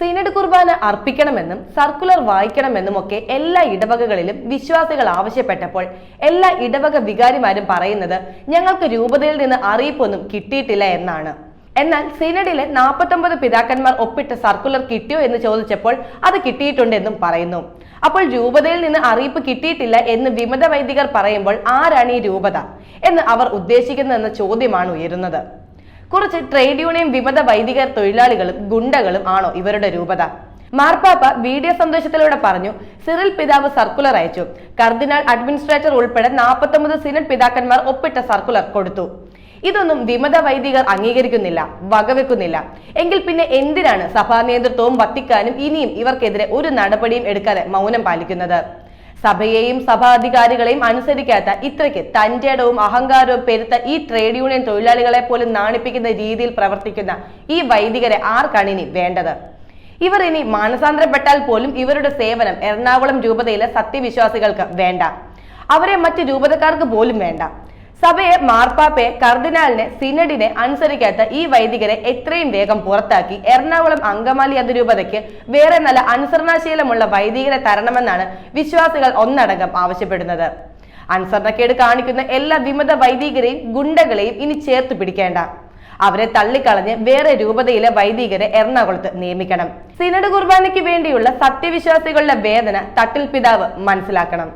Synod കുർബാന അർപ്പിക്കണമെന്നും circular വായിക്കണമെന്നും ഒക്കെ എല്ലാ ഇടവകകളിലും വിശ്വാസികൾ ആവശ്യപ്പെട്ടപ്പോൾ എല്ലാ ഇടവക വികാരിമാരും പറയുന്നത് ഞങ്ങൾക്ക് രൂപതയിൽ നിന്ന് അറിയിപ്പൊന്നും കിട്ടിയിട്ടില്ല എന്നാണ്. എന്നാൽ സിനഡിലെ നാൽപ്പത്തൊമ്പത് പിതാക്കന്മാർ ഒപ്പിട്ട സർക്കുലർ കിട്ടിയോ എന്ന് ചോദിച്ചപ്പോൾ അത് കിട്ടിയിട്ടുണ്ടെന്നും പറയുന്നു. അപ്പോൾ രൂപതയിൽ നിന്ന് അറിയിപ്പ് കിട്ടിയിട്ടില്ല എന്ന് വിമത വൈദികർ പറയുമ്പോൾ ആരാണ് ഈ രൂപത എന്ന് അവർ ഉദ്ദേശിക്കുന്നതെന്ന ചോദ്യമാണ് ഉയരുന്നത്. കുറച്ച് ട്രേഡ് യൂണിയൻ വിമത വൈദികർ തൊഴിലാളികളും ഗുണ്ടകളും ആണോ ഇവരുടെ രൂപത? മാർപ്പാപ്പ വീഡിയോ സന്ദേശത്തിലൂടെ പറഞ്ഞു സിറിൽ പിതാവ് സർക്കുലർ അയച്ചു. കർദിനാൾ അഡ്മിനിസ്ട്രേറ്റർ ഉൾപ്പെടെ നാൽപ്പത്തൊമ്പത് സിനഡ് പിതാക്കന്മാർ ഒപ്പിട്ട സർക്കുലർ കൊടുത്തു. ഇതൊന്നും വിമത വൈദികർ അംഗീകരിക്കുന്നില്ല വകവെക്കുന്നില്ല. എങ്കിൽ പിന്നെ എന്തിനാണ് സഭാ നേതൃത്വവും വത്തിക്കാനും ഇനിയും ഇവർക്കെതിരെ ഒരു നടപടിയും എടുക്കാതെ മൗനം പാലിക്കുന്നത്? സഭയെയും സഭാധികാരികളെയും അനുസരിക്കാത്ത ഇത്രയ്ക്ക് തന്റേടവും അഹങ്കാരവും പെരുത്ത ഈ ട്രേഡ് യൂണിയൻ തൊഴിലാളികളെ പോലും നാണിപ്പിക്കുന്ന രീതിയിൽ പ്രവർത്തിക്കുന്ന ഈ വൈദികരെ ആർക്കാണ് ഇനി വേണ്ടത്? ഇവർ ഇനി മാനസാന്തരപ്പെട്ടാൽ പോലും ഇവരുടെ സേവനം എറണാകുളം രൂപതയിലെ സത്യവിശ്വാസികൾക്ക് വേണ്ട. അവരെ മറ്റ് രൂപതക്കാർക്ക് പോലും വേണ്ട. സഭയെ മാർപ്പാപ്പയെ കർദിനാളിനെ സിനഡിനെ അനുസരിക്കാത്ത ഈ വൈദികരെ എത്രയും വേഗം പുറത്താക്കി എറണാകുളം അങ്കമാലി അതിരൂപതയ്ക്ക് വേറെ നല്ല അനുസരണാശീലമുള്ള വൈദികരെ തരണമെന്നാണ് വിശ്വാസികൾ ഒന്നടങ്കം ആവശ്യപ്പെടുന്നത്. അനുസരണക്കേട് കാണിക്കുന്ന എല്ലാ വിമത വൈദികരെയും ഗുണ്ടകളെയും ഇനി ചേർത്ത് പിടിക്കേണ്ട. അവരെ തള്ളിക്കളഞ്ഞ് വേറെ രൂപതയിലെ വൈദികരെ എറണാകുളത്ത് നിയമിക്കണം. സിനഡ് കുർബാനയ്ക്ക് വേണ്ടിയുള്ള സത്യവിശ്വാസികളുടെ വേദന തട്ടിൽ പിതാവ് മനസ്സിലാക്കണം.